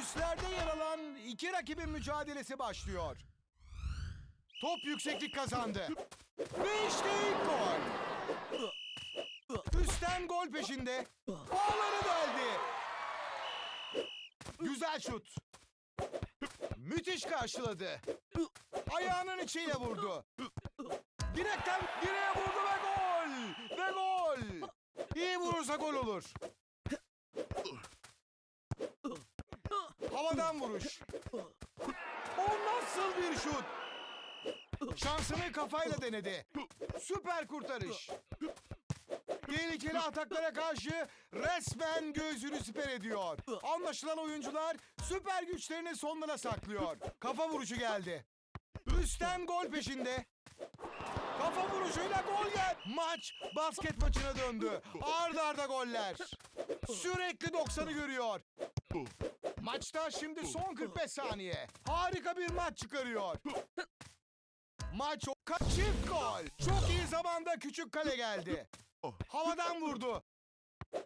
Üstlerde yer alan iki rakibin mücadelesi başlıyor. Top yükseklik kazandı. Ve işte ilk gol. Üstten gol peşinde. Bağları deldi. Güzel şut. Müthiş karşıladı. Ayağının içiyle vurdu. Direkten direğe vurdu ve gol! Ve gol! İyi vurursa gol olur. Havadan vuruş. O nasıl bir şut? Şansını kafayla denedi. Süper kurtarış. Tehlikeli ataklara karşı resmen göğsünü siper ediyor. Anlaşılan oyuncular süper güçlerini sonlara saklıyor. Kafa vuruşu geldi. Üstten gol peşinde. Kafa vuruşuyla gol gel. Maç basket maçına döndü. Arda arda goller. Sürekli 90'ı görüyor. Maçta şimdi son 45 saniye. Harika bir maç çıkarıyor. Maç çift gol. Çok iyi zamanda küçük kale geldi. Havadan vurdu.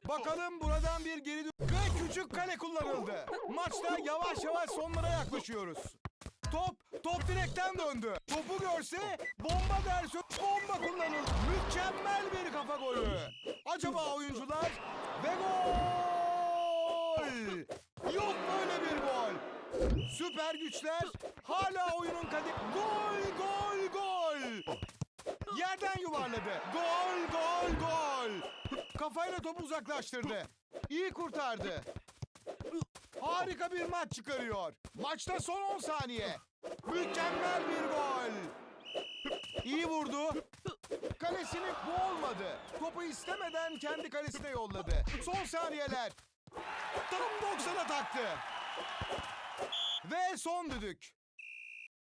Bakalım buradan bir geri Ve küçük kale kullanıldı. Maçta yavaş yavaş sonlara yaklaşıyoruz. Top, top direkten döndü. Topu görse bomba derse bomba kullanıldı. Mükemmel bir kafa golü. Acaba oyuncular ve gol! Yok böyle bir gol. Süper güçler hala oyunun kadı. Gol, gol, gol. Yerden yuvarladı. Gol, gol, gol. Kafayla topu uzaklaştırdı. İyi kurtardı. Harika bir maç çıkarıyor. Maçta son 10 saniye. Mükemmel bir gol. İyi vurdu. Kalesini bu olmadı. Topu istemeden kendi kalesine yolladı. Son saniyeler. Tam 90'a taktı. Ve son düdük.